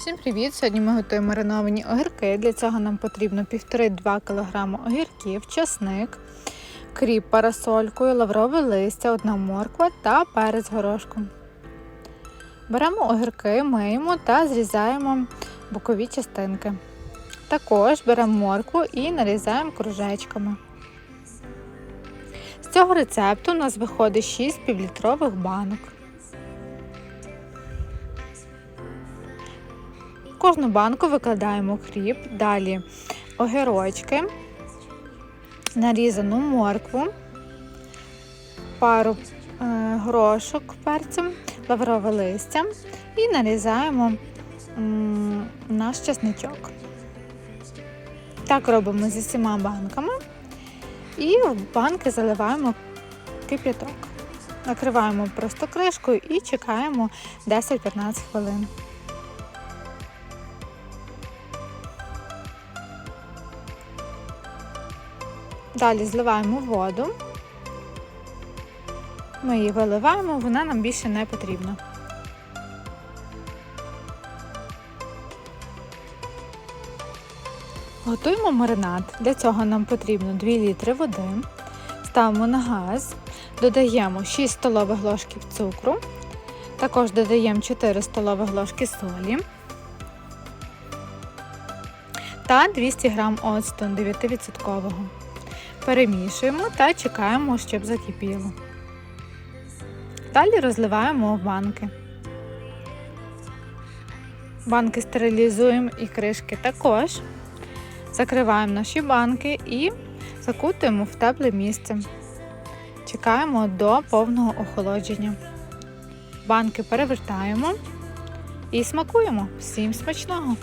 Всім привіт! Сьогодні ми готуємо мариновані огірки. Для цього нам потрібно 1,5-2 кг огірків, часник, кріп парасолькою, лаврове листя, одна морква та перець горошком. Беремо огірки, миємо та зрізаємо бокові частинки. Також беремо моркву і нарізаємо кружечками. З цього рецепту у нас виходить 6 півлітрових банок. Кожну банку викладаємо кріп, далі огірочки, нарізану моркву, пару е, горошок перцем, лаврове листя і нарізаємо наш чесничок. Так робимо зі всіма банками і в банки заливаємо кип'яток. Накриваємо просто кришкою і чекаємо 10-15 хвилин. Далі зливаємо воду. Ми її виливаємо, вона нам більше не потрібна. Готуємо маринад. Для цього нам потрібно 2 літри води. Ставимо на газ, додаємо 6 столових ложків цукру, також додаємо 4 столових ложки солі та 200 г оцту 9%. Перемішуємо та чекаємо, щоб закипіло. Далі розливаємо в банки. Банки стерилізуємо і кришки також. Закриваємо наші банки і закутуємо в тепле місце. Чекаємо до повного охолодження. Банки перевертаємо і смакуємо. Всім смачного!